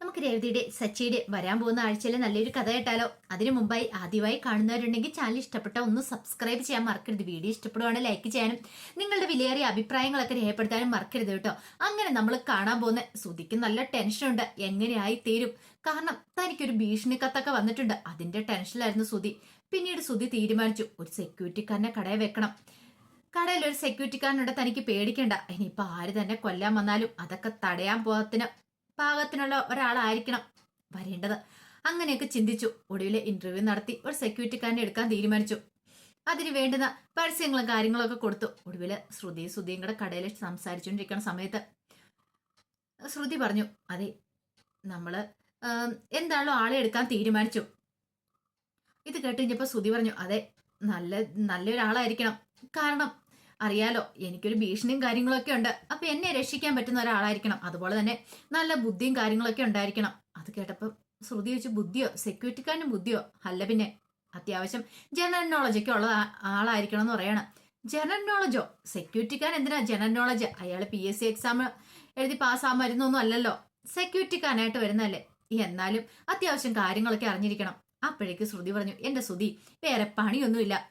നമുക്ക് രേവതിയുടെ സച്ചിയുടെ വരാൻ പോകുന്ന ആഴ്ചയിലെ നല്ലൊരു കഥ കേട്ടാലോ? അതിനു മുമ്പായി ആദ്യമായി കാണുന്നവരുണ്ടെങ്കിൽ ചാനൽ ഇഷ്ടപ്പെട്ട ഒന്ന് സബ്സ്ക്രൈബ് ചെയ്യാൻ മറക്കരുത്. വീഡിയോ ഇഷ്ടപ്പെടുവാണെങ്കിൽ ലൈക്ക് ചെയ്യാനും നിങ്ങളുടെ വിലയേറിയ അഭിപ്രായങ്ങളൊക്കെ രേഖപ്പെടുത്താനും മറക്കരുത് കേട്ടോ. അങ്ങനെ നമ്മൾ കാണാൻ പോകുന്ന സുധിക്ക് നല്ല ടെൻഷനുണ്ട് എങ്ങനെയായി തീരും? കാരണം തനിക്കൊരു ഭീഷണി കത്തൊക്കെ വന്നിട്ടുണ്ട്. അതിന്റെ ടെൻഷനിലായിരുന്നു സുധി പിന്നീട് സുധി തീരുമാനിച്ചു ഒരു സെക്യൂരിറ്റിക്കാരനെ കടയിൽ വെക്കണം. കടയിൽ ഒരു സെക്യൂരിറ്റിക്കാരനുണ്ട് തനിക്ക് പേടിക്കേണ്ട. ഇനിയിപ്പോ ആര് തന്നെ കൊല്ലാൻ വന്നാലും അതൊക്കെ തടയാൻ പോകത്തിന് പാകത്തിനുള്ള ഒരാളായിരിക്കണം വരേണ്ടത്. അങ്ങനെയൊക്കെ ചിന്തിച്ചു. ഒടുവിലെ ഇന്റർവ്യൂ നടത്തി. ഒരു സെക്യൂരിറ്റിക്കാരനെ എടുക്കാൻ തീരുമാനിച്ചു. അതിന് വേണ്ടുന്ന പരസ്യങ്ങളും കാര്യങ്ങളൊക്കെ കൊടുത്തു. ഒടുവിൽ ശ്രുതി ശ്രുതിയും കൂടെ കടയിൽ സംസാരിച്ചുകൊണ്ടിരിക്കുന്ന സമയത്ത് ശ്രുതി പറഞ്ഞു അതെ നമ്മൾ എന്താണല്ലോ ആളെ എടുക്കാൻ തീരുമാനിച്ചു. ഇത് കേട്ട് കഴിഞ്ഞപ്പോൾ ശ്രുതി പറഞ്ഞു അതെ നല്ല നല്ലൊരാളായിരിക്കണം കാരണം അറിയാലോ എനിക്കൊരു ഭീഷണിയും കാര്യങ്ങളൊക്കെ ഉണ്ട്. അപ്പൊ എന്നെ രക്ഷിക്കാൻ പറ്റുന്ന ഒരാളായിരിക്കണം. അതുപോലെ തന്നെ നല്ല ബുദ്ധിയും കാര്യങ്ങളൊക്കെ ഉണ്ടായിരിക്കണം. അത് കേട്ടപ്പോൾ ശ്രുതി വെച്ച് ബുദ്ധിയോ? സെക്യൂരിറ്റിക്കാരനും ബുദ്ധിയോ? അല്ല പിന്നെ അത്യാവശ്യം ജനറൽ നോളജ് ഒക്കെ ഉള്ള ആളായിരിക്കണം എന്ന് പറയണം. ജനറൽ നോളജോ സെക്യൂരിറ്റിക്കാരൻ എന്തിനാ ജനറൽ നോളജ് അയാൾ പി എസ് സി എക്സാം എഴുതി പാസ്സാകാൻ വരുന്നൊന്നും അല്ലല്ലോ. സെക്യൂരിറ്റിക്കാരനായിട്ട് വരുന്നതല്ലേ? എന്നാലും അത്യാവശ്യം കാര്യങ്ങളൊക്കെ അറിഞ്ഞിരിക്കണം. അപ്പോഴേക്ക് ശ്രുതി പറഞ്ഞു എന്റെ ശ്രുതി വേറെ പണിയൊന്നുമില്ല.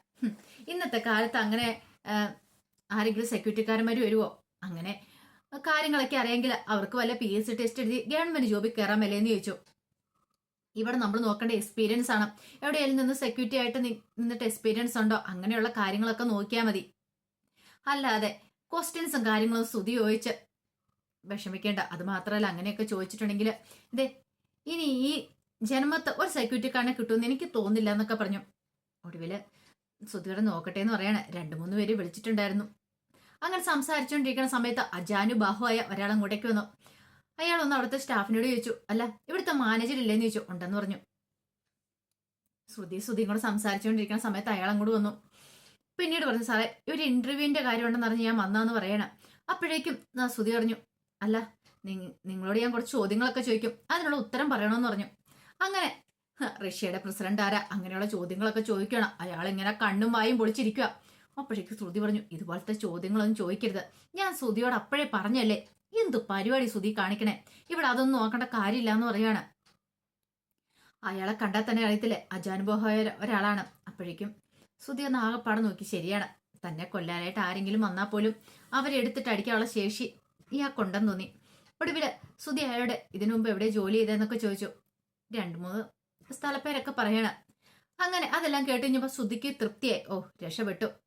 ഇന്നത്തെ കാലത്ത് അങ്ങനെ ആരെങ്കിലും സെക്യൂരിറ്റിക്കാരന്മാർ വരുമോ അങ്ങനെ കാര്യങ്ങളൊക്കെ അറിയെങ്കിൽ അവർക്ക് വല്ല പി എസ് സി ടെസ്റ്റ് എഴുതി ഗവൺമെന്റ് ജോബിൽ കയറാൻ മേലേന്ന് ചോദിച്ചു. ഇവിടെ നമ്മൾ നോക്കേണ്ട എക്സ്പീരിയൻസ് ആണ്. എവിടെയെങ്കിലും നിന്ന് സെക്യൂരിറ്റി ആയിട്ട് നിന്നിട്ട് എക്സ്പീരിയൻസ് ഉണ്ടോ? അങ്ങനെയുള്ള കാര്യങ്ങളൊക്കെ നോക്കിയാൽ മതി. അല്ലാതെ ക്വസ്റ്റ്യൻസും കാര്യങ്ങളും സ്തുതി ചോദിച്ച് വിഷമിക്കേണ്ട. അത് മാത്രമല്ല അങ്ങനെയൊക്കെ ചോദിച്ചിട്ടുണ്ടെങ്കിൽ ഇതേ ഇനി ഈ ജന്മത്ത് ഒരു സെക്യൂരിറ്റിക്കാരനെ കിട്ടുമെന്ന് എനിക്ക് തോന്നില്ല എന്നൊക്കെ പറഞ്ഞു. ഒടുവിൽ സുധിയുടെ നോക്കട്ടെ എന്ന് പറയാണ്. രണ്ടു മൂന്ന് പേര് വിളിച്ചിട്ടുണ്ടായിരുന്നു. അങ്ങനെ സംസാരിച്ചുകൊണ്ടിരിക്കുന്ന സമയത്ത് അജാനു ബാഹുവായ ഒരാൾ അങ്ങോട്ടേക്ക് വന്നു. അയാൾ ഒന്ന് അവിടുത്തെ സ്റ്റാഫിനോട് ചോദിച്ചു അല്ല ഇവിടുത്തെ മാനേജർ ഇല്ലേന്ന് ചോദിച്ചു. ഉണ്ടെന്ന് പറഞ്ഞു. ശ്രുതി ശ്രുതിയും കൂടെ സംസാരിച്ചുകൊണ്ടിരിക്കുന്ന സമയത്ത് അയാൾ അങ്ങോട്ട് വന്നു. പിന്നീട് പറഞ്ഞു സാറേ ഒരു ഇന്റർവ്യൂവിന്റെ കാര്യം ഉണ്ടെന്ന് അറിഞ്ഞ് ഞാൻ വന്നാന്ന് പറയണം. അപ്പോഴേക്കും ശ്രുതി പറഞ്ഞു അല്ല നിങ്ങളോട് ഞാൻ കുറച്ച് ചോദ്യങ്ങളൊക്കെ ചോദിക്കും. അതിനുള്ള ഉത്തരം പറയണമെന്ന് പറഞ്ഞു. അങ്ങനെ റഷ്യയുടെ പ്രസിഡന്റ് ആരാ? അങ്ങനെയുള്ള ചോദ്യങ്ങളൊക്കെ ചോദിക്കണം. അയാൾ ഇങ്ങനെ കണ്ണും വായും പൊളിച്ചിരിക്കുക അപ്പോഴേക്ക് ശ്രുതി പറഞ്ഞു ഇതുപോലത്തെ ചോദ്യങ്ങളൊന്നും ചോദിക്കരുത്. ഞാൻ ശ്രുതിയോട് അപ്പോഴേ പറഞ്ഞല്ലേ? എന്തു പരിപാടി ശ്രുതി കാണിക്കണേ? ഇവിടെ അതൊന്നും നോക്കേണ്ട കാര്യമില്ല എന്ന് പറയാണ് അയാളെ കണ്ടാൽ തന്നെ അറിയത്തില്ലേ? അജാനുഭവമായ ഒരാളാണ്. അപ്പോഴേക്കും ശ്രുതി ഒന്ന് ആകെപ്പാടെ നോക്കി ശരിയാണ്. തന്നെ കൊല്ലാനായിട്ട് ആരെങ്കിലും വന്നാൽ പോലും അവരെടുത്തിട്ട് അടിക്കാനുള്ള ശേഷി ഇയാൾക്കുണ്ടെന്ന് തോന്നി. ഒടുവിൽ ശ്രുതി അയാളുടെ ഇതിനു മുമ്പ് എവിടെ ജോലി ചെയ്തതെന്നൊക്കെ ചോദിച്ചു. രണ്ടു മൂന്ന് സ്ഥലപ്പേരൊക്കെ പറയണം. അങ്ങനെ അതെല്ലാം കേട്ട് കഴിഞ്ഞപ്പോ ശ്രുതിക്ക് തൃപ്തിയായി. ഓ രക്ഷപ്പെട്ടു.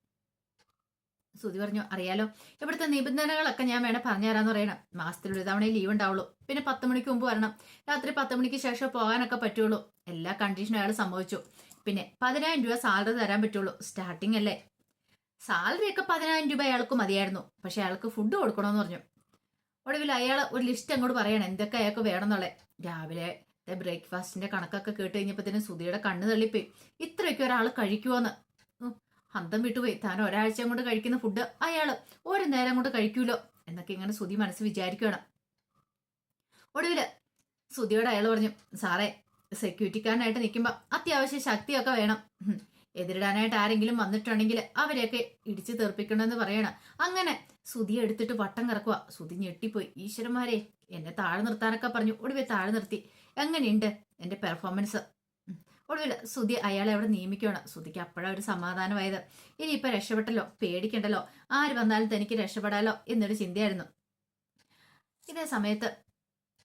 ശ്രുതി പറഞ്ഞു അറിയാലോ ഇവിടുത്തെ നിബന്ധനകളൊക്കെ ഞാൻ വേണേ പറഞ്ഞു തരാന്ന് പറയണം. മാസത്തിൽ ഒരു തവണ ലീവ് ഉണ്ടാവുള്ളൂ. പിന്നെ പത്ത് മണിക്ക് മുമ്പ് വരണം. രാത്രി പത്ത് മണിക്ക് ശേഷം പോകാനൊക്കെ പറ്റുള്ളൂ. എല്ലാ കണ്ടീഷനും അയാൾ സംഭവിച്ചു പിന്നെ പതിനായിരം രൂപ സാലറി തരാൻ പറ്റുള്ളൂ. സ്റ്റാർട്ടിംഗ് അല്ലേ? സാലറി ഒക്കെ പതിനായിരം രൂപ അയാൾക്ക് മതിയായിരുന്നു. പക്ഷെ അയാൾക്ക് ഫുഡ് കൊടുക്കണമെന്ന് പറഞ്ഞു. ഒടുവിൽ അയാൾ ഒരു ലിസ്റ്റ് അങ്ങോട്ട് പറയണം എന്തൊക്കെ അയാൾക്ക് വേണമെന്നുള്ളത്? രാവിലെ ബ്രേക്ക്ഫാസ്റ്റിന്റെ കണക്കൊക്കെ കേട്ട് കഴിഞ്ഞപ്പോഴത്തേനും സുധിയുടെ കണ്ണ് തള്ളിപ്പോയി. ഇത്രയൊക്കെ ഒരാൾ കഴിക്കുമോന്ന് ഉം, അന്തം വിട്ടുപോയി താൻ ഒരാഴ്ച കൊണ്ട് കഴിക്കുന്ന ഫുഡ് അയാൾ ഒരു നേരം കൊണ്ട് കഴിക്കൂലോ? എന്നൊക്കെ ഇങ്ങനെ സുധി മനസ്സ് വിചാരിക്കണം ഒടുവിൽ സുധിയോട് അയാൾ പറഞ്ഞു സാറേ സെക്യൂരിറ്റിക്കാരനായിട്ട് നിൽക്കുമ്പോൾ അത്യാവശ്യം ശക്തിയൊക്കെ വേണം. എതിരിടാനായിട്ട് ആരെങ്കിലും വന്നിട്ടുണ്ടെങ്കിൽ അവരെയൊക്കെ ഇടിച്ചു തെറിപ്പിക്കണമെന്ന് പറയണം. അങ്ങനെ സുധി എടുത്തിട്ട് വട്ടം കറക്കുക സുധി ഞെട്ടിപ്പോയി. ഈശ്വരന്മാരെ എന്നെ താഴെ നിർത്താനൊക്കെ പറഞ്ഞു. ഒടുവെ താഴെ നിർത്തി. എങ്ങനെയുണ്ട്? എന്റെ പെർഫോമൻസ്. ഒടുവിൽ സുധി അയാളെ അവിടെ നിയമിക്കുകയാണ്. സുധിക്ക് അപ്പോഴാണ് ഒരു സമാധാനമായത്. ഇനിയിപ്പോൾ രക്ഷപ്പെട്ടല്ലോ? പേടിക്കണ്ടല്ലോ? ആര് വന്നാലും തനിക്ക് രക്ഷപ്പെടാലോ എന്നൊരു ചിന്തയായിരുന്നു. ഇതേ സമയത്ത്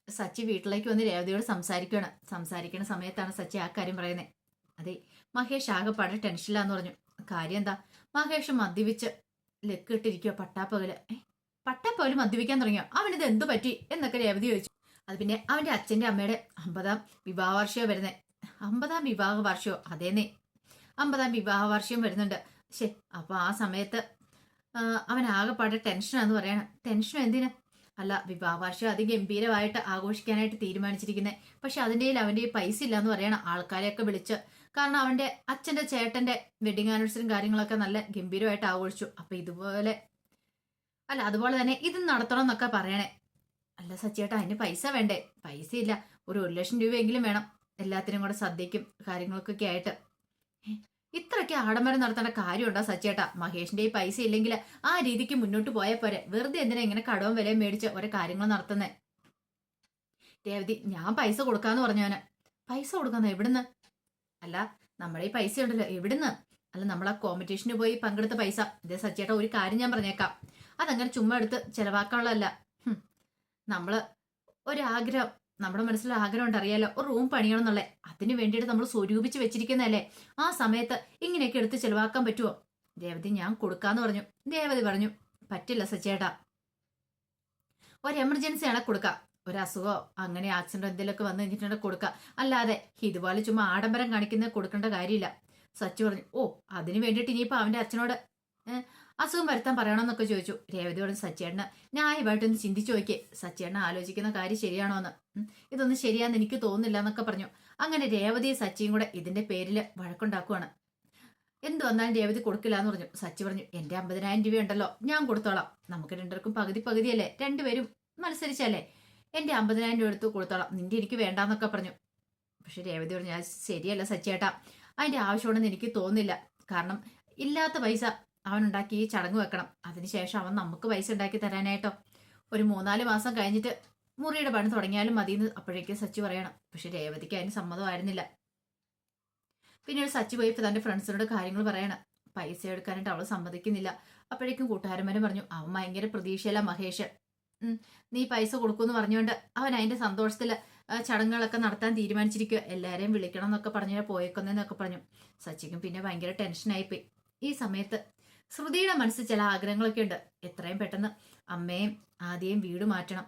സച്ചി വീട്ടിലേക്ക് വന്ന് രേവതിയോട് സംസാരിക്കുകയാണ്. സംസാരിക്കുന്ന സമയത്താണ് സച്ചി ആ കാര്യം പറയുന്നത് അതെ മഹേഷ് ആകെപ്പാടെ ടെൻഷനിലാന്ന് പറഞ്ഞു. കാര്യം എന്താ? മഹേഷ് മദ്യപിച്ച് ലക്കിട്ടിരിക്കുക പട്ടാപ്പകൽ. പട്ടാപ്പകൽ മദ്യപിക്കാൻ തുടങ്ങിയോ? അവനിത് എന്തു പറ്റി? എന്നൊക്കെ രേവതി ചോദിച്ചു. അത് പിന്നെ അവന്റെ അച്ഛന്റെ അമ്മയുടെ അമ്പതാം വിവാഹ വാർഷികം വരുന്നേ. അമ്പതാം വിവാഹ വർഷവും അതേന്നേ. അമ്പതാം വിവാഹ വർഷവും വരുന്നുണ്ട്. ശേ അപ്പൊ ആ സമയത്ത് അവൻ ആകെപ്പാടെ ടെൻഷനാന്ന് പറയണം. ടെൻഷൻ എന്തിനാ? അല്ല വിവാഹ വാർഷികം അതിഗംഭീരമായിട്ട് ആഘോഷിക്കാനായിട്ട് തീരുമാനിച്ചിരിക്കുന്നത് പക്ഷെ അതിന്റെ അവന്റെ പൈസ ഇല്ലാന്ന് പറയണം ആൾക്കാരെയൊക്കെ വിളിച്ച്. കാരണം അവന്റെ അച്ഛന്റെ ചേട്ടന്റെ വെഡിങ് ആനിവേഴ്സറിയും കാര്യങ്ങളൊക്കെ നല്ല ഗംഭീരമായിട്ട് ആഘോഷിച്ചു. അപ്പൊ ഇതുപോലെ അല്ല അതുപോലെ തന്നെ ഇത് നടത്തണം എന്നൊക്കെ പറയണേ. അല്ല സച്ചേട്ടാ അതിന് പൈസ വേണ്ടേ? പൈസ ഇല്ല ഒരു ഒരു ലക്ഷം രൂപയെങ്കിലും വേണം. എല്ലാത്തിനും കൂടെ സദ്യക്കും കാര്യങ്ങൾക്കൊക്കെ ആയിട്ട്. ഇത്രയ്ക്ക് ആഡംബരം നടത്തേണ്ട കാര്യമുണ്ടോ സച്ചേട്ടാ? മഹേഷിന്റെ ഈ പൈസ ഇല്ലെങ്കിൽ ആ രീതിക്ക് മുന്നോട്ട് പോയാൽ പോരെ. വെറുതെ എന്തിനാ ഇങ്ങനെ കടവും വിലയും മേടിച്ച് ഓരോ കാര്യങ്ങൾ നടത്തുന്നേ? രേവതി ഞാൻ പൈസ കൊടുക്കാന്ന് പറഞ്ഞവന്. പൈസ കൊടുക്കാന്ന്? എവിടുന്ന്? അല്ല നമ്മളെ ഈ പൈസ ഉണ്ടല്ലോ. എവിടുന്ന്? അല്ല നമ്മൾ ആ കോമ്പറ്റീഷന് പോയി പങ്കെടുത്ത പൈസ. ഇതേ സച്ചേട്ടാ ഒരു കാര്യം ഞാൻ പറഞ്ഞേക്കാം. അതങ്ങനെ ചുമ്മാ എടുത്ത് ചെലവാക്കാനുള്ളതല്ല. നമ്മൾ ഒരാഗ്രഹം നമ്മുടെ മനസ്സിൽ ആഗ്രഹം ഉണ്ട് അറിയാലോ. ഒരു റൂം പണിയണം എന്നുള്ളത് അതിന് വേണ്ടിയിട്ട് നമ്മൾ സ്വരൂപിച്ച് വെച്ചിരിക്കുന്നതല്ലേ. ആ സമയത്ത് ഇങ്ങനെയൊക്കെ എടുത്ത് ചെലവാക്കാൻ പറ്റുമോ ദേവതി ഞാൻ കൊടുക്കാന്ന് പറഞ്ഞു. ദേവതി പറഞ്ഞു പറ്റില്ല സച്ചേട്ടാ. ഒരു എമർജൻസി ആണ് കൊടുക്കാം. ഒരു അസുഖമോ അങ്ങനെ ആക്സിഡന്റ് എന്തെങ്കിലുമൊക്കെ വന്നു കഴിഞ്ഞിട്ടുണ്ടെങ്കിൽ കൊടുക്കാം. അല്ലാതെ ഇതുപോലെ ചുമ്മാ ആഡംബരം കാണിക്കുന്നത് കൊടുക്കേണ്ട കാര്യമില്ല. സച്ചു പറഞ്ഞു ഓ അതിന് വേണ്ടിയിട്ട് ഇനിയിപ്പോൾ അവന്റെ അച്ഛനോട് അസുഖം വരുത്താൻ പറയണമെന്നൊക്കെ ചോദിച്ചു. രേവതി പറഞ്ഞു സച്ചേട്ടന് ന്യായമായിട്ടൊന്ന് ചിന്തിച്ചു നോക്കിയേ. സച്ചേട്ടൻ ആലോചിക്കുന്ന കാര്യം ശരിയാണോ എന്ന് ഇതൊന്നും ശരിയാന്ന് എനിക്ക് തോന്നുന്നില്ല എന്നൊക്കെ പറഞ്ഞു. അങ്ങനെ രേവതിയും സച്ചിയും കൂടെ ഇതിന്റെ പേരിൽ വഴക്കുണ്ടാക്കുവാണ്. എന്ത് വന്നാലും രേവതി കൊടുക്കില്ല എന്ന് പറഞ്ഞു. സച്ചി പറഞ്ഞു എന്റെ അമ്പതിനായിരം രൂപ ഉണ്ടല്ലോ ഞാൻ കൊടുത്തോളാം. നമുക്ക് രണ്ടുപേർക്കും പകുതി പകുതിയല്ലേ? രണ്ടുപേരും മത്സരിച്ചല്ലേ? എന്റെ അമ്പതിനായിരം രൂപ എടുത്ത് കൊടുത്തോളാം. നിന്റെ എനിക്ക് വേണ്ടാന്നൊക്കെ പറഞ്ഞു. പക്ഷെ രേവതി പറഞ്ഞു "അത് ശരിയല്ല സച്ചേട്ടാ. അതിന്റെ ആവശ്യമുണ്ടെന്ന് എനിക്ക് തോന്നുന്നില്ല. കാരണം ഇല്ലാത്ത പൈസ അവൻ ഉണ്ടാക്കി ഈ ചടങ്ങ് വെക്കണം. അതിനുശേഷം അവൻ നമുക്ക് പൈസ ഉണ്ടാക്കി തരാനായിട്ടോ. ഒരു മൂന്നാൽ മാസം കഴിഞ്ഞിട്ട് മുറിയുടെ പണി തുടങ്ങിയാലും മതിയെന്ന് അപ്പോഴേക്കും സച്ചി പറയണം. പക്ഷെ രേവതിക്ക് അതിന് സമ്മതമായിരുന്നില്ല. പിന്നീട് സച്ചി പോയി തന്റെ ഫ്രണ്ട്സിനോട് കാര്യങ്ങൾ പറയണം. പൈസ എടുക്കാനായിട്ട് അവൾ സമ്മതിക്കുന്നില്ല. അപ്പോഴേക്കും കൂട്ടുകാരന്മാരും പറഞ്ഞു അവൻ ഭയങ്കര പ്രതീക്ഷയില്ല മഹേഷ്. നീ പൈസ കൊടുക്കുമെന്ന് പറഞ്ഞുകൊണ്ട് അവൻ അതിന്റെ സന്തോഷത്തിൽ ചടങ്ങുകളൊക്കെ നടത്താൻ തീരുമാനിച്ചിരിക്കുക എല്ലാവരെയും വിളിക്കണം എന്നൊക്കെ പറഞ്ഞു പോയേക്കുന്നതെന്നൊക്കെ പറഞ്ഞു. സച്ചിക്കും പിന്നെ ഭയങ്കര ടെൻഷനായിപ്പോയി ഈ സമയത്ത് ശ്രുതിയുടെ മനസ്സിൽ ചില ആഗ്രഹങ്ങളൊക്കെ ഉണ്ട്. എത്രയും പെട്ടെന്ന് അമ്മയും ആദ്യം വീട് മാറ്റണം.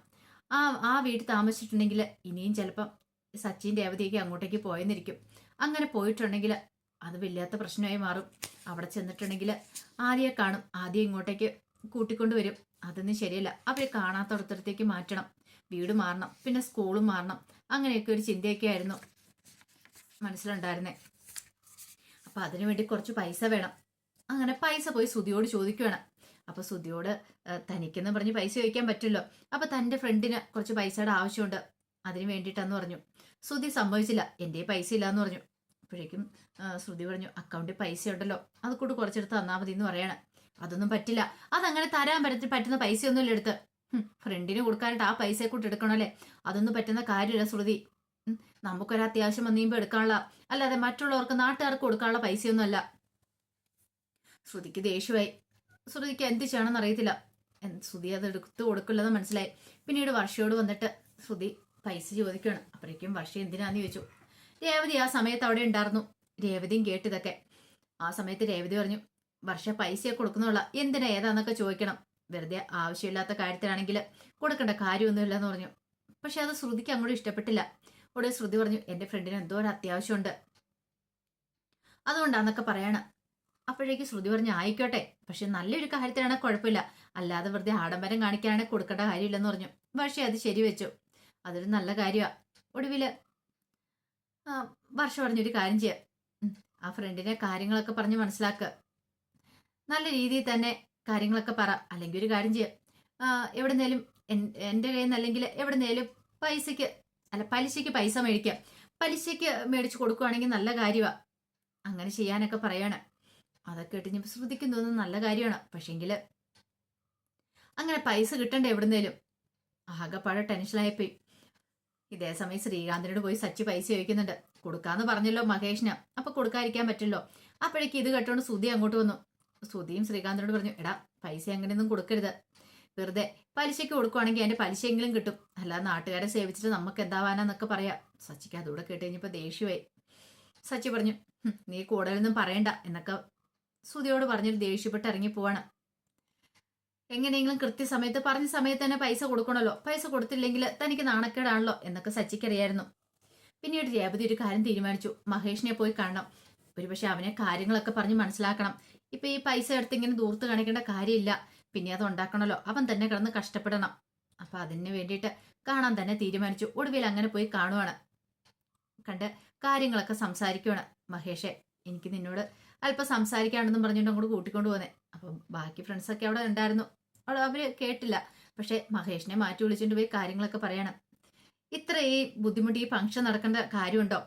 ആ ആ വീട് താമസിച്ചിട്ടുണ്ടെങ്കിൽ ഇനിയും ചിലപ്പം സച്ചിൻ രേവതിയൊക്കെ അങ്ങോട്ടേക്ക് പോയെന്നിരിക്കും. അങ്ങനെ പോയിട്ടുണ്ടെങ്കിൽ അത് വല്ലാത്ത പ്രശ്നമായി മാറും. അവിടെ ചെന്നിട്ടുണ്ടെങ്കിൽ ആദ്യം കാണും. ആദ്യം ഇങ്ങോട്ടേക്ക് കൂട്ടിക്കൊണ്ട് വരും. അതൊന്നും ശരിയല്ല. അവരെ കാണാത്തടത്തടത്തേക്ക് മാറ്റണം. വീട് മാറണം. പിന്നെ സ്കൂളും മാറണം. അങ്ങനെയൊക്കെ ഒരു ചിന്തയൊക്കെ ആയിരുന്നു മനസ്സിലുണ്ടായിരുന്നേ. അപ്പം അതിനു വേണ്ടി കുറച്ച് പൈസ വേണം. അങ്ങനെ പൈസ പോയി സുതിയോട് ചോദിക്കുകയാണ് അപ്പൊ സുതിയോട് ഏഹ്, തനിക്കെന്ന് പറഞ്ഞ് പൈസ ചോദിക്കാൻ പറ്റില്ലോ അപ്പൊ തന്റെ ഫ്രണ്ടിന് കുറച്ച് പൈസയുടെ ആവശ്യമുണ്ട്. അതിന് വേണ്ടിയിട്ടെന്ന് പറഞ്ഞു. സുതി സംഭവിച്ചില്ല എന്റെ പൈസ ഇല്ല എന്ന് പറഞ്ഞു. അപ്പോഴേക്കും ശ്രുതി പറഞ്ഞു അക്കൗണ്ടിൽ പൈസ ഉണ്ടല്ലോ. അത് കുറച്ചെടുത്ത് തന്നാൽ മതി എന്ന് പറയണം. അതൊന്നും പറ്റില്ല. അതങ്ങനെ തരാൻ പറ്റ പറ്റുന്ന പൈസയൊന്നുമില്ല എടുത്ത്. ഫ്രണ്ടിന് കൊടുക്കാനായിട്ട് ആ പൈസയെ കൂട്ട് എടുക്കണമല്ലേ അതൊന്നും പറ്റുന്ന കാര്യമില്ല ശ്രുതി നമുക്കൊരു അത്യാവശ്യം വന്നീമ്പോ എടുക്കാനുള്ള അല്ലാതെ മറ്റുള്ളവർക്ക് നാട്ടുകാർക്ക് കൊടുക്കാനുള്ള പൈസയൊന്നും അല്ല ശ്രുതിക്ക് ദേഷ്യമായി. ശ്രുതിക്ക് എന്ത് ചെയ്യണമെന്ന് അറിയത്തില്ല. ശ്രുതി അത് എടുത്ത് കൊടുക്കില്ലെന്ന് മനസ്സിലായി. പിന്നീട് വർഷയോട് വന്നിട്ട് ശ്രുതി പൈസ ചോദിക്കുകയാണ്. അപ്പോഴേക്കും വർഷ എന്തിനാന്ന് ചോദിച്ചു. രേവതി ആ സമയത്ത് അവിടെ ഉണ്ടായിരുന്നു. രേവതിയും കേട്ടിതൊക്കെ ആ സമയത്ത് രേവതി പറഞ്ഞു വർഷ പൈസയൊക്കെ കൊടുക്കുന്നുള്ള എന്തിനാ ഏതാന്നൊക്കെ ചോദിക്കണം. വെറുതെ ആവശ്യമില്ലാത്ത കാര്യത്തിലാണെങ്കിൽ കൊടുക്കേണ്ട കാര്യമൊന്നുമില്ല എന്ന് പറഞ്ഞു. പക്ഷെ അത് ശ്രുതിക്ക് അങ്ങോട്ട് ഇഷ്ടപ്പെട്ടില്ല. ഉടനെ ശ്രുതി പറഞ്ഞു എന്റെ ഫ്രണ്ടിന് എന്തോ ഒരു അത്യാവശ്യമുണ്ട്. അതുകൊണ്ടാന്നൊക്കെ പറയാണ്. അപ്പോഴേക്ക് ശ്രുതി പറഞ്ഞു ആയിക്കോട്ടെ പക്ഷെ നല്ലൊരു കാര്യത്തിനാണ് കുഴപ്പമില്ല. അല്ലാതെ വെറുതെ ആഡംബരം കാണിക്കാനാണെങ്കിൽ കൊടുക്കേണ്ട കാര്യമില്ലെന്ന് പറഞ്ഞു. പക്ഷേ അത് ശരിവെച്ചു. അതൊരു നല്ല കാര്യമാണ് ഒടുവിൽ വർഷം പറഞ്ഞൊരു കാര്യം ചെയ്യാം. ആ ഫ്രണ്ടിനെ കാര്യങ്ങളൊക്കെ പറഞ്ഞ് മനസ്സിലാക്കുക നല്ല രീതിയിൽ തന്നെ കാര്യങ്ങളൊക്കെ പറ. അല്ലെങ്കിൽ ഒരു കാര്യം ചെയ്യാം. എവിടുന്നേലും എൻ- എന്റെ കയ്യിൽ നിന്ന് അല്ലെങ്കിൽ എവിടുന്നേലും പൈസയ്ക്ക് അല്ല പലിശയ്ക്ക് പൈസ മേടിക്കാം. പലിശയ്ക്ക് മേടിച്ച് കൊടുക്കുവാണെങ്കിൽ നല്ല കാര്യമാണ് അങ്ങനെ ചെയ്യാനൊക്കെ പറയാണ്. അതൊക്കെ ഇട്ടിഞ്ഞപ്പോൾ ശ്രുതിക്കും തോന്നുന്നു നല്ല കാര്യമാണ്. പക്ഷെങ്കിൽ അങ്ങനെ പൈസ കിട്ടണ്ടേ എവിടുന്നേലും? ആകെപ്പാടെ ടെൻഷനായിപ്പോയി. ഇതേ സമയം ശ്രീകാന്തിനോട് പോയി സച്ചി പൈസ ചോദിക്കുന്നുണ്ട്. കൊടുക്കാന്ന് പറഞ്ഞല്ലോ മഹേഷിന്. അപ്പൊ കൊടുക്കാതിരിക്കാൻ പറ്റില്ലോ. അപ്പോഴേക്ക് ഇത് കേട്ടോണ്ട് സുധി അങ്ങോട്ട് വന്നു. സുധിയും ശ്രീകാന്തിനോട് പറഞ്ഞു എടാ പൈസ അങ്ങനെയൊന്നും കൊടുക്കരുത്. വെറുതെ പലിശയ്ക്ക് കൊടുക്കുവാണെങ്കിൽ അതിന്റെ പലിശയെങ്കിലും കിട്ടും. അല്ലാതെ നാട്ടുകാരെ സേവിച്ചിട്ട് നമുക്ക് എന്താവാനാന്നൊക്കെ പറയാം. സച്ചിക്ക് അതുകൂടെ കേട്ട് കഴിഞ്ഞപ്പോ ദേഷ്യമായി. സച്ചി പറഞ്ഞു നീ കൂടുതലൊന്നും പറയണ്ട. എന്നൊക്കെ സുധിയോട് പറഞ്ഞിട്ട് ദേഷ്യപ്പെട്ട് ഇറങ്ങി പോവാണ്. എങ്ങനെയെങ്കിലും കൃത്യസമയത്ത് പറഞ്ഞ സമയത്ത് തന്നെ പൈസ കൊടുക്കണല്ലോ പൈസ കൊടുത്തില്ലെങ്കിൽ തനിക്ക് നാണക്കേടാണല്ലോ എന്നൊക്കെ സച്ചിക്കറിയായിരുന്നു പിന്നീട് രേവതി ഒരു കാര്യം തീരുമാനിച്ചു. മഹേഷിനെ പോയി കാണണം. ഒരുപക്ഷെ അവനെ കാര്യങ്ങളൊക്കെ പറഞ്ഞ് മനസ്സിലാക്കണം. ഇപ്പൊ ഈ പൈസ എടുത്ത് ഇങ്ങനെ ദൂർത്ത് കാണിക്കേണ്ട കാര്യമില്ല. പിന്നെ അത് ഉണ്ടാക്കണല്ലോ അവൻ തന്നെ കിടന്ന് കഷ്ടപ്പെടണം. അപ്പൊ അതിന് വേണ്ടിയിട്ട് കാണാൻ തന്നെ തീരുമാനിച്ചു. ഒടുവിൽ അങ്ങനെ പോയി കാണുവാണ്. കണ്ട് കാര്യങ്ങളൊക്കെ സംസാരിക്കുവാണ് മഹേഷെ. എനിക്ക് നിന്നോട് അല്പം സംസാരിക്കാണെന്നും പറഞ്ഞുകൊണ്ട് അങ്ങോട്ട് കൂട്ടിക്കൊണ്ട് പോന്നെ. അപ്പം ബാക്കി ഫ്രണ്ട്സൊക്കെ അവിടെ ഉണ്ടായിരുന്നു. അവിടെ അവർ കേട്ടില്ല. പക്ഷേ മഹേഷിനെ മാറ്റി വിളിച്ചുകൊണ്ട് പോയി കാര്യങ്ങളൊക്കെ പറയണം. ഇത്ര ഈ ബുദ്ധിമുട്ട് ഈ ഫംഗ്ഷൻ നടക്കേണ്ട കാര്യമുണ്ടോ?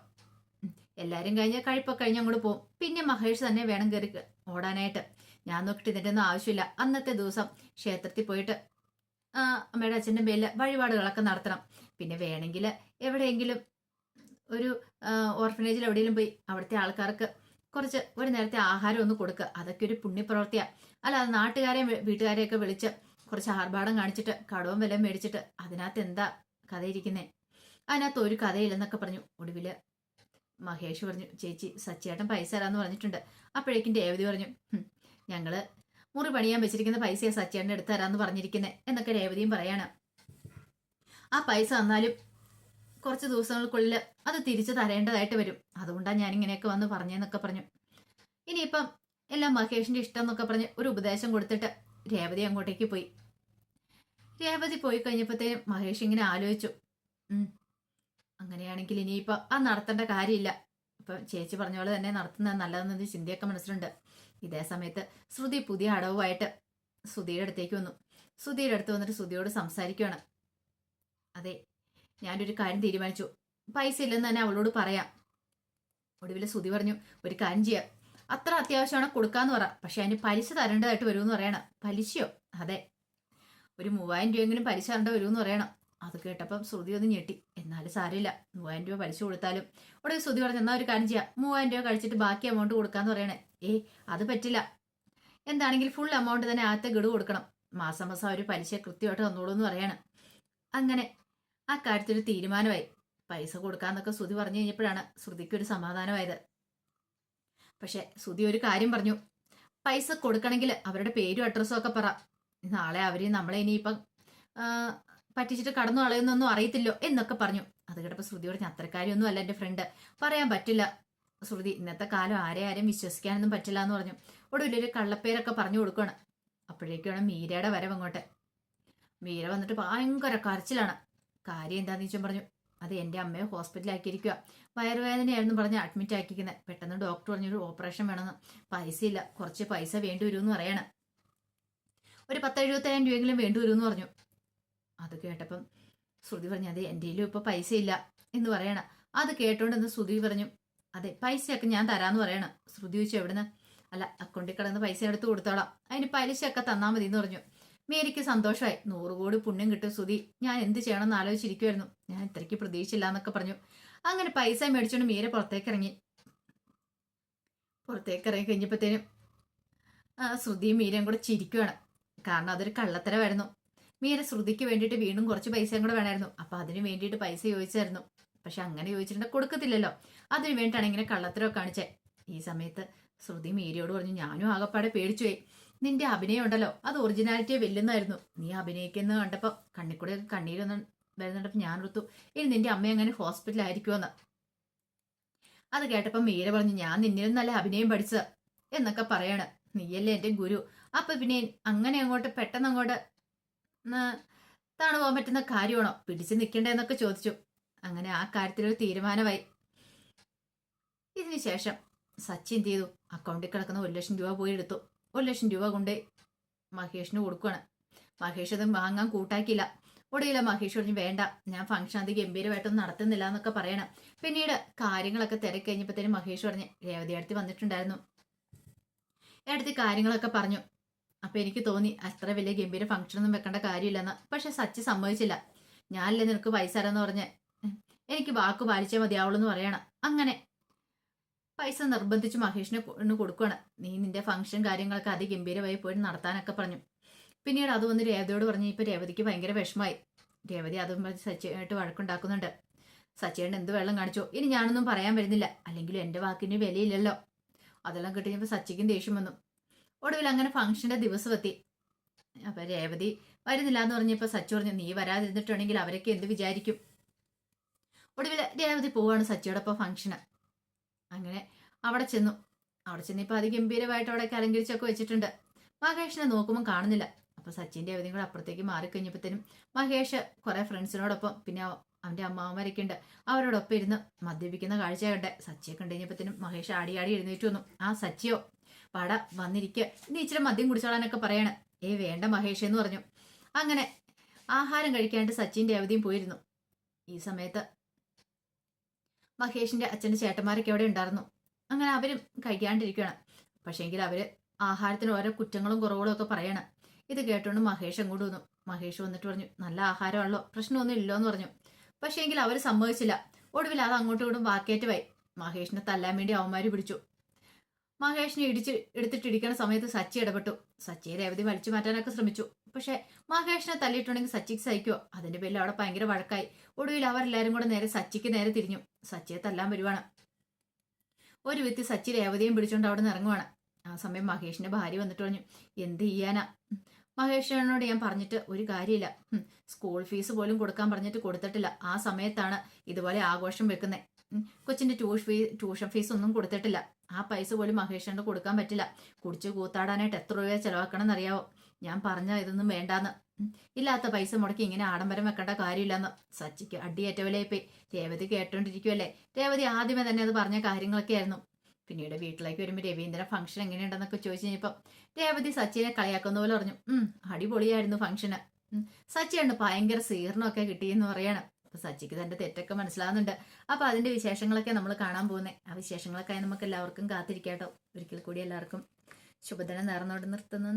എല്ലാവരും കഴിഞ്ഞ് കഴിപ്പൊക്കെ കഴിഞ്ഞ് അങ്ങോട്ട് പോകും പിന്നെ മഹേഷ് തന്നെ വേണം കയറി ഓടാനായിട്ട്. ഞാൻ നോക്കിയിട്ട് ഇതിന്റെ ഒന്നും ആവശ്യമില്ല. അന്നത്തെ ദിവസം ക്ഷേത്രത്തിൽ പോയിട്ട് അമ്മയുടെ അച്ഛന്റെ പേരിൽ വഴിപാടുകളൊക്കെ നടത്തണം. പിന്നെ വേണമെങ്കിൽ എവിടെയെങ്കിലും ഒരു ഓർഫനേജിൽ എവിടെയെങ്കിലും പോയി അവിടുത്തെ ആൾക്കാർക്ക് കുറച്ച് ഒരു നേരത്തെ ആഹാരം ഒന്ന് കൊടുക്കുക അതൊക്കെ ഒരു പുണ്യപ്രവൃത്തിയാണ് അല്ലാതെ നാട്ടുകാരെയും വീട്ടുകാരെയൊക്കെ വിളിച്ച് കുറച്ച് ആർഭാടം കാണിച്ചിട്ട് കടവും വില മേടിച്ചിട്ട് അതിനകത്ത് എന്താ കഥയിരിക്കുന്നേ? അതിനകത്ത് ഒരു കഥയില്ലെന്നൊക്കെ പറഞ്ഞു. ഒടുവിൽ മഹേഷ് പറഞ്ഞു ചേച്ചി സച്ചിയേട്ടൻ പൈസ തരാന്ന് പറഞ്ഞിട്ടുണ്ട്. അപ്പോഴേക്കും രേവതി പറഞ്ഞു "ഹും, ഞങ്ങൾ മുറി പണിയാൻ വെച്ചിരിക്കുന്ന പൈസയെ സച്ചിയേട്ടൻ എടുത്ത് തരാന്ന് പറഞ്ഞിരിക്കുന്നത് എന്നൊക്കെ രേവതിയും പറയാണ്. ആ പൈസ തന്നാലും കുറച്ച് ദിവസങ്ങൾക്കുള്ളിൽ അത് തിരിച്ചു തരേണ്ടതായിട്ട് വരും. അതുകൊണ്ടാണ് ഞാൻ ഇങ്ങനെയൊക്കെ വന്ന് പറഞ്ഞെന്നൊക്കെ പറഞ്ഞു. ഇനിയിപ്പം എല്ലാം മഹേഷിന്റെ ഇഷ്ടം എന്നൊക്കെ പറഞ്ഞ് ഒരു ഉപദേശം കൊടുത്തിട്ട് രേവതി അങ്ങോട്ടേക്ക് പോയി. രേവതി പോയി കഴിഞ്ഞപ്പോഴത്തേനും മഹേഷ് ഇങ്ങനെ ആലോചിച്ചു. അങ്ങനെയാണെങ്കിൽ ഇനിയിപ്പോൾ ആ നടത്തേണ്ട കാര്യമില്ല. ഇപ്പം ചേച്ചി പറഞ്ഞ പോലെ തന്നെ നടത്തുന്നത് നല്ലതെന്നൊരു ചിന്തയൊക്കെ മനസ്സിലുണ്ട്. ഇതേ സമയത്ത് ശ്രുതി പുതിയ അടവുമായിട്ട് ശ്രുതിയുടെ അടുത്തേക്ക് വന്നു. ശ്രുതിയുടെ അടുത്ത് വന്നിട്ട് ശ്രുതിയോട് സംസാരിക്കുകയാണ് അതെ ഞാനൊരു കാര്യം തീരുമാനിച്ചു. പൈസ ഇല്ലെന്ന് തന്നെ അവളോട് പറയാം. ഒടുവിൽ സുതി പറഞ്ഞു ഒരു കാര്യം ചെയ്യാം. അത്ര അത്യാവശ്യമാണ് കൊടുക്കാന്ന് പറ. പക്ഷെ അതിന് പലിശ തരേണ്ടതായിട്ട് വരുമെന്ന് പറയണം. പലിശയോ? അതെ. ഒരു മൂവായിരം രൂപയെങ്കിലും പലിശ തരേണ്ട വരുമെന്ന് പറയണം. അത് കേട്ടപ്പം ശ്രുതി ഒന്ന് ഞെട്ടി. എന്നാലും സാരമില്ല. മൂവായിരം രൂപ പലിശ കൊടുത്താലും. ഉടനെ ശ്രുതി പറഞ്ഞു എന്നാ ഒരു കാര്യം ചെയ്യാം. മൂവായിരം രൂപ കഴിച്ചിട്ട് ബാക്കി എമൗണ്ട് കൊടുക്കാന്ന് പറയണേ. ഏ അത് പറ്റില്ല. എന്താണെങ്കിൽ ഫുൾ എമൗണ്ട് തന്നെ ആദ്യത്തെ ഗഡു കൊടുക്കണം. മാസം മാസം ഒരു പലിശ കൃത്യമായിട്ട് തന്നോളൂ എന്ന് പറയണം. അങ്ങനെ ആ കാര്യത്തിൽ തീരുമാനമായി. പൈസ കൊടുക്കാന്നൊക്കെ ശ്രുതി പറഞ്ഞു കഴിഞ്ഞപ്പോഴാണ് ശ്രുതിക്ക് ഒരു സമാധാനമായത്. പക്ഷെ ശ്രുതി ഒരു കാര്യം പറഞ്ഞു. പൈസ കൊടുക്കണമെങ്കിൽ അവരുടെ പേരും അഡ്രസ്സും ഒക്കെ പറ. നാളെ അവർ നമ്മളെ ഇനിയിപ്പം പറ്റിച്ചിട്ട് കടന്നു കളയുന്നൊന്നും അറിയത്തില്ലോ എന്നൊക്കെ പറഞ്ഞു. അത് കേട്ടപ്പോൾ ശ്രുതി പറഞ്ഞു അത്രക്കാരിയൊന്നും അല്ല എന്റെ ഫ്രണ്ട് പറയാൻ പറ്റില്ല. ശ്രുതി ഇന്നത്തെ കാലം ആരെ ആരെയും വിശ്വസിക്കാനൊന്നും പറ്റില്ല എന്ന് പറഞ്ഞു. ഒടുവിലൊരു കള്ളപ്പേരൊക്കെ പറഞ്ഞു കൊടുക്കുകയാണ് അപ്പോഴേക്കാണ് മീരയുടെ വരവ് അങ്ങോട്ട്. മീര വന്നിട്ട് ഭയങ്കര കരച്ചിലാണ്. കാര്യം എന്താന്ന് ചോദിച്ചാൽ പറഞ്ഞു അത് എന്റെ അമ്മയെ ഹോസ്പിറ്റലാക്കിയിരിക്കുക വയറുവേദനയായിരുന്നു പറഞ്ഞ് അഡ്മിറ്റ് ആക്കിക്കുന്നത് പെട്ടെന്ന് ഡോക്ടർ പറഞ്ഞൊരു ഓപ്പറേഷൻ വേണമെന്ന്. പൈസ ഇല്ല. കുറച്ച് പൈസ വേണ്ടി വരുമെന്ന് പറയാണ്. ഒരു പത്ത് എഴുപത്തയ്യായിരം രൂപയെങ്കിലും വേണ്ടി വരുമെന്ന് പറഞ്ഞു. അത് കേട്ടപ്പം ശ്രുതി പറഞ്ഞു അതെ എന്റെ കയ്യിലും ഇപ്പൊ പൈസ ഇല്ല എന്ന് പറയണം. അത് കേട്ടോണ്ടെന്ന് ശ്രുതി പറഞ്ഞു അതെ പൈസയൊക്കെ ഞാൻ തരാന്ന് പറയണം. ശ്രുതി ചോദിച്ചു എവിടുന്ന്? അല്ല അക്കൗണ്ടിൽ കിടന്ന് പൈസ എടുത്ത് കൊടുത്തോളാം. അതിന് പലിശയൊക്കെ തന്നാൽ മതി എന്ന് പറഞ്ഞു. മേരിക്ക് സന്തോഷമായി. നൂറ് കോടി പുണ്യം കിട്ടും സുതി ഞാൻ എന്ത് ചെയ്യണമെന്ന് ആലോചിച്ചിരിക്കുമായിരുന്നു ഞാൻ ഇത്രയ്ക്ക് പ്രതീക്ഷയില്ല എന്നൊക്കെ പറഞ്ഞു. അങ്ങനെ പൈസ മേടിച്ചുകൊണ്ട് മീര പുറത്തേക്ക് ഇറങ്ങി പുറത്തേക്ക് ഇറങ്ങി കഴിഞ്ഞപ്പോഴത്തേനും ശ്രുതിയും മീരയും കൂടെ ചിരിക്കുവാണ്. കാരണം അതൊരു കള്ളത്തരമായിരുന്നു. മീര ശ്രുതിക്ക് വേണ്ടിയിട്ട് വീണ്ടും കുറച്ച് പൈസയും കൂടെ വേണമായിരുന്നു. അപ്പൊ അതിന് വേണ്ടിയിട്ട് പൈസ ചോദിച്ചായിരുന്നു. പക്ഷെ അങ്ങനെ ചോദിച്ചിട്ടുണ്ട് കൊടുക്കത്തില്ലല്ലോ. അതിന് വേണ്ടിയിട്ടാണ് ഇങ്ങനെ കള്ളത്തരമൊക്കെ കാണിച്ചേ ഈ സമയത്ത് ശ്രുതി മീരയോട് പറഞ്ഞു ഞാനും ആകപ്പാടെ പേടിച്ചു പോയി നിന്റെ അഭിനയം ഉണ്ടല്ലോ അത് ഒറിജിനാലിറ്റിയെ വെല്ലുന്നായിരുന്നു. നീ അഭിനയിക്കുന്ന കണ്ടപ്പോ കണ്ണിക്കൂടെ കണ്ണീരൊന്നും വരുന്നുണ്ടപ്പോ ഞാൻ ഓർത്തു ഇനി നിന്റെ അമ്മ അങ്ങനെ ഹോസ്പിറ്റലായിരിക്കുമെന്ന് അത് കേട്ടപ്പോ മീര പറഞ്ഞു ഞാൻ നിന്നിലും നല്ല അഭിനയം പഠിച്ചത് എന്നൊക്കെ പറയാണ്. നീയല്ലേ എന്റെ ഗുരു? അപ്പൊ പിന്നെ അങ്ങനെ അങ്ങോട്ട് പെട്ടെന്ന് അങ്ങോട്ട് താണു പോകാൻ പറ്റുന്ന കാര്യമാണോ? പിടിച്ചു നിൽക്കണ്ടേന്നൊക്കെ ചോദിച്ചു. അങ്ങനെ ആ കാര്യത്തിലൊരു തീരുമാനമായി. ഇതിനുശേഷം സച്ചിൻ ചെയ്തു? അക്കൗണ്ടിൽ കിടക്കുന്ന ഒരു ലക്ഷം രൂപ പോയി എടുത്തു. ഒരു ലക്ഷം രൂപ കൊണ്ട് മഹേഷിന് കൊടുക്കുകയാണ് മഹേഷ് അത് വാങ്ങാൻ കൂട്ടാക്കിയില്ല. ഒടുവില്ല മഹേഷ് പറഞ്ഞു വേണ്ട ഞാൻ ഫംഗ്ഷൻ അത് ഗംഭീരമായിട്ടൊന്നും നടത്തുന്നില്ല എന്നൊക്കെ പറയണം. പിന്നീട് കാര്യങ്ങളൊക്കെ തിരക്ക് കഴിഞ്ഞപ്പോഴത്തേനും മഹേഷ് പറഞ്ഞ് രേവതി അടുത്ത് വന്നിട്ടുണ്ടായിരുന്നു. അടുത്ത് കാര്യങ്ങളൊക്കെ പറഞ്ഞു. അപ്പൊ എനിക്ക് തോന്നി അത്ര വലിയ ഗംഭീര ഫംഗ്ഷൻ ഒന്നും വെക്കേണ്ട കാര്യമില്ലെന്ന്. പക്ഷെ സച്ചി സമ്മതിച്ചില്ല. ഞാനല്ലേ നിനക്ക് പൈസ തരാന്ന് പറഞ്ഞ് എനിക്ക് വാക്ക് പാലിച്ചേ മതിയാവുള്ളൂ എന്ന് പറയണം. അങ്ങനെ പൈസ നിർബന്ധിച്ച് മഹേഷിനെ കൊടുക്കുകയാണ് നീ നിന്റെ ഫംഗ്ഷൻ കാര്യങ്ങളൊക്കെ അതിഗംഭീരമായി പോയി നടത്താനൊക്കെ പറഞ്ഞു. പിന്നീട് അത് വന്ന് രേവതിയോട് പറഞ്ഞു ഇപ്പൊ രേവതിക്ക് ഭയങ്കര വിഷമായി രേവതി അതും പറഞ്ഞ് സച്ചിയായിട്ട് വഴക്കുണ്ടാക്കുന്നുണ്ട്. സച്ചിയേട്ടൻ എന്ത് വെള്ളം കാണിച്ചു? ഇനി ഞാനൊന്നും പറയാൻ വരുന്നില്ല. അല്ലെങ്കിൽ എന്റെ വാക്കിന് വിലയില്ലല്ലോ. അതെല്ലാം കിട്ടിയപ്പോൾ സച്ചിക്കും ദേഷ്യം വന്നു. ഒടുവിൽ അങ്ങനെ ഫംഗ്ഷന്റെ ദിവസം എത്തി. അപ്പൊ രേവതി വരുന്നില്ല എന്ന് പറഞ്ഞപ്പോൾ സച്ചി പറഞ്ഞു നീ വരാതിരുന്നിട്ടുണ്ടെങ്കിൽ അവരൊക്കെ എന്ത് വിചാരിക്കും? ഒടുവിൽ രേവതി പോവാണ് സച്ചിയോടൊപ്പം ഫംഗ്ഷന് അങ്ങനെ അവിടെ ചെന്നു. അവിടെ ചെന്നിപ്പോൾ അതിഗംഭീരമായിട്ട് അവിടെ അലങ്കരിച്ചൊക്കെ വെച്ചിട്ടുണ്ട്. മഹേഷിനെ നോക്കുമ്പോൾ കാണുന്നില്ല. അപ്പൊ സച്ചിന്റെ അവധിയും കൂടെ അപ്പുറത്തേക്ക് മാറിക്കഴിഞ്ഞപ്പോഴത്തേനും മഹേഷ് കുറെ ഫ്രണ്ട്സിനോടൊപ്പം പിന്നെ അവ- അവന്റെ അമ്മാവന്മാരൊക്കെ ഉണ്ട്. അവരോടൊപ്പം ഇരുന്ന് മദ്യപിക്കുന്ന കാഴ്ച കണ്ടെ സച്ചിയെ കണ്ടു കഴിഞ്ഞപ്പോഴത്തേനും മഹേഷ് ആടി ആടി എഴുന്നേറ്റ് വന്നു. ആ സച്ചിയോ പട വന്നിരിക്കുക നീ ഇച്ചിരി മദ്യം കുടിച്ചോളാനൊക്കെ പറയാണ്. ഏ വേണ്ട മഹേഷ് എന്ന് പറഞ്ഞു. അങ്ങനെ ആഹാരം കഴിക്കാണ്ട് സച്ചിന്റെ അവധിയും പോയിരുന്നു. ഈ സമയത്ത് മഹേഷിന്റെ അച്ഛന്റെ ചേട്ടന്മാരൊക്കെ അവിടെ ഉണ്ടായിരുന്നു. അങ്ങനെ അവരും കഴിക്കാണ്ടിരിക്കുകയാണ് പക്ഷേങ്കിൽ അവർ ആഹാരത്തിന് ഓരോ കുറ്റങ്ങളും കുറവുകളും ഒക്കെ പറയണം. ഇത് കേട്ടോണ്ട് മഹേഷ് അങ്ങോട്ട് വന്നു. മഹേഷ് വന്നിട്ട് പറഞ്ഞു നല്ല ആഹാരമാണല്ലോ പ്രശ്നമൊന്നും ഇല്ലോ എന്ന് പറഞ്ഞു. പക്ഷേ എങ്കിൽ അവർ സമ്മതിച്ചില്ല. ഒടുവിൽ അത് അങ്ങോട്ടും ഇങ്ങോട്ടും വാക്കേറ്റുമായി മഹേഷിനെ തല്ലാൻ വേണ്ടി അവന്മാര് പിടിച്ചു. മഹേഷിനെ ഇടിച്ച് എടുത്തിട്ടിരിക്കുന്ന സമയത്ത് സച്ചി ഇടപെട്ടു. സച്ചിയെ രേവതി വലിച്ചു മാറ്റാനൊക്കെ ശ്രമിച്ചു. പക്ഷെ മഹേഷിനെ തല്ലിയിട്ടുണ്ടെങ്കിൽ സച്ചിക്ക് സഹിക്കുമോ അതിന്റെ പേരിൽ അവിടെ ഭയങ്കര വഴക്കായി. ഒടുവിൽ അവരെല്ലാരും കൂടെ നേരെ സച്ചിക്ക് നേരെ തിരിഞ്ഞു. സച്ചിയെ തല്ലാൻ വരുവാണ്. ഒരു വ്യക്തി സച്ചി രേവതിയും പിടിച്ചോണ്ട് അവിടെ നിന്ന് ഇറങ്ങുവാണ്. ആ സമയം മഹേഷിന്റെ ഭാര്യ വന്നിട്ട് പറഞ്ഞു എന്ത് ചെയ്യാനാ? മഹേഷനോട് മഹേഷിനോട് ഞാൻ പറഞ്ഞിട്ട് ഒരു കാര്യമില്ല. സ്കൂൾ ഫീസ് പോലും കൊടുക്കാൻ പറഞ്ഞിട്ട് കൊടുത്തിട്ടില്ല. ആ സമയത്താണ് ഇതുപോലെ ആഘോഷം വെക്കുന്നത് കൊച്ചിന്റെ ട്യൂഷൻ ഫീ ട്യൂഷൻ ഫീസ് ഒന്നും കൊടുത്തിട്ടില്ല. ആ പൈസ പോലും മഹേഷിനോട് കൊടുക്കാൻ പറ്റില്ല. കുടിച്ച് കൂത്താടാനായിട്ട് എത്ര രൂപ ചെലവാക്കണം എന്നറിയാവോ ഞാൻ പറഞ്ഞ ഇതൊന്നും വേണ്ടാന്ന്. ഇല്ലാത്ത പൈസ മുടക്കി ഇങ്ങനെ ആഡംബരം വെക്കേണ്ട കാര്യമില്ലെന്ന്. സച്ചിക്ക് അടിയേറ്റവലേപ്പോയി രേവതി കേട്ടോണ്ടിരിക്കുവല്ലേ? രേവതി ആദ്യമേ തന്നെ അത് പറഞ്ഞ കാര്യങ്ങളൊക്കെ ആയിരുന്നു. പിന്നീട് വീട്ടിലേക്ക് വരുമ്പോൾ രവീന്ദ്രൻ ഫംഗ്ഷൻ എങ്ങനെയുണ്ടെന്നൊക്കെ ചോദിച്ചു കഴിഞ്ഞപ്പോൾ രേവതി സച്ചിനെ കളിയാക്കുന്ന പോലെ പറഞ്ഞു. ഉം അടിപൊളിയായിരുന്നു ഫംഗ്ഷന് സച്ചിയുണ്ട് ഭയങ്കര സ്വീകരണമൊക്കെ കിട്ടിയെന്ന് പറയാണ്. അപ്പൊ സച്ചിക്ക് തന്റെ തെറ്റൊക്കെ മനസ്സിലാവുന്നുണ്ട്. അപ്പൊ അതിന്റെ വിശേഷങ്ങളൊക്കെ നമ്മൾ കാണാൻ പോകുന്നത് ആ വിശേഷങ്ങളൊക്കെ നമുക്ക് എല്ലാവർക്കും കാത്തിരിക്കാട്ടോ. ഒരിക്കൽ കൂടി എല്ലാവർക്കും ശുഭദിനം നേർന്നോട് നിർത്തുന്നു.